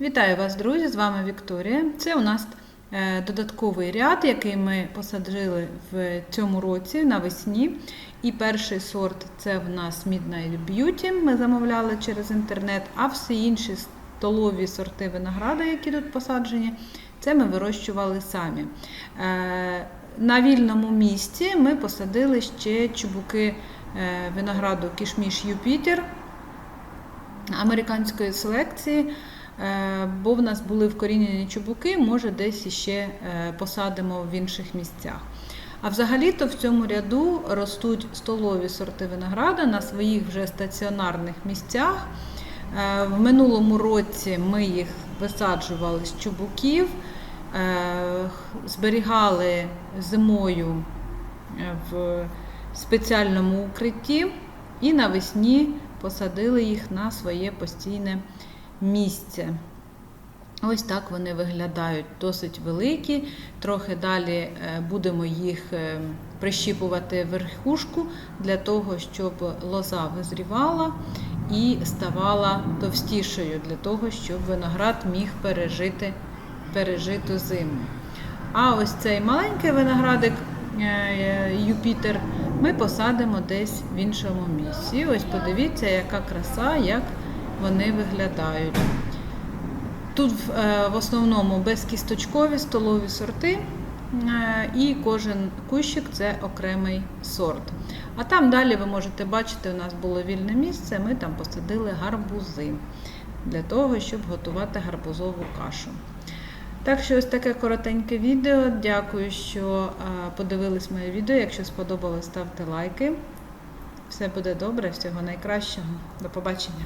Вітаю вас, друзі! З вами Вікторія. Це у нас е, додатковий ряд, який ми посадили в цьому році навесні. І перший сорт це в нас Midnight Beauty. Ми замовляли через інтернет, а всі інші столові сорти винограда, які тут посаджені, це ми вирощували самі. Е, На вільному місці ми посадили ще чубуки е, винограду Кішміш Юпітер американської селекції. Е, Бо в нас були вкорінені чубуки, може десь іще е, посадимо в інших місцях. А взагалі-то в цьому ряду ростуть столові сорти винограда на своїх вже стаціонарних місцях. Е, В минулому році ми їх висаджували з чубуків, зберігали зимою в спеціальному укритті і навесні посадили їх на своє постійне місце. Ось так вони виглядають досить великі. Трохи далі е, будемо їх е, прищіпувати верхушку для того, щоб лоза визрівала і ставала товстішою, для того, щоб виноград міг пережити, пережиту зиму. А ось цей маленький виноградик е, Юпітер ми посадимо десь в іншому місці. Ось подивіться, яка краса, як вони виглядають. Тут е, в основному безкісточкові столові сорти, е, і кожен кущик це окремий сорт. А там далі ви можете бачити, у нас було вільне місце, ми там посадили гарбузи для того, щоб готувати гарбузову кашу. Так що ось таке коротеньке відео. Дякую, що е, подивились моє відео. Якщо сподобалось, ставте лайки. Все буде добре, всього найкращого. До побачення.